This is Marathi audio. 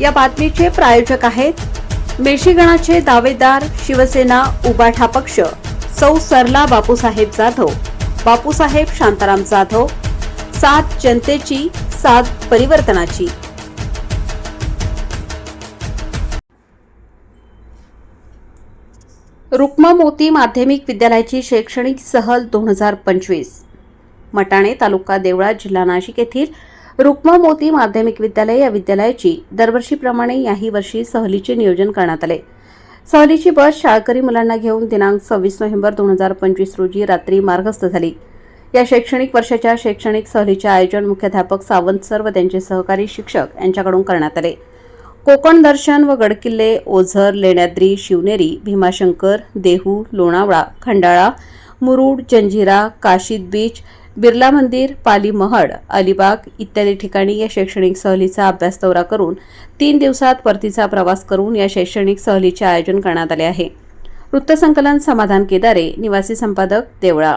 या बातमीचे प्रायोजक आहेत मेशीगणाचे दावेदार शिवसेना उबाठा पक्ष सौ सरला बापूसाहेब जाधव बापूसाहेब शांताराम जाधव सात जनतेची सात परिवर्तनाची. रुक्मा मोती माध्यमिक विद्यालयाची शैक्षणिक सहल दोन हजार पंचवीस. मटाणे तालुका देवळा जिल्हा नाशिक येथील रुक्मा मोती माध्यमिक विद्यालय या विद्यालयाची दरवर्षीप्रमाणे याही वर्षी सहलीचे नियोजन करण्यात आले. सहलीची बस शाळकरी मुलांना घेऊन दिनांक सव्वीस नोव्हेंबर दोन हजार पंचवीस रोजी रात्री मार्गस्थ झाली. या शैक्षणिक वर्षाच्या शैक्षणिक सहलीचे आयोजन मुख्याध्यापक सावंत सर व त्यांचे सहकारी शिक्षक यांच्याकडून करण्यात आले. कोकण दर्शन व गडकिल्ले ओझर लेण्याद्री शिवनेरी भीमाशंकर देहू लोणावळा खंडाळा मुरुड जंजिरा काशीद बीच बिर्ला मंदिर पाली महड अलिबाग इत्यादी ठिकाणी या शैक्षणिक सहलीचा अभ्यास दौरा करून तीन दिवसात परतीचा प्रवास करून या शैक्षणिक सहलीचे आयोजन करण्यात आले आहे. वृत्तसंकलन समाधान केदारे निवासी संपादक देवळा.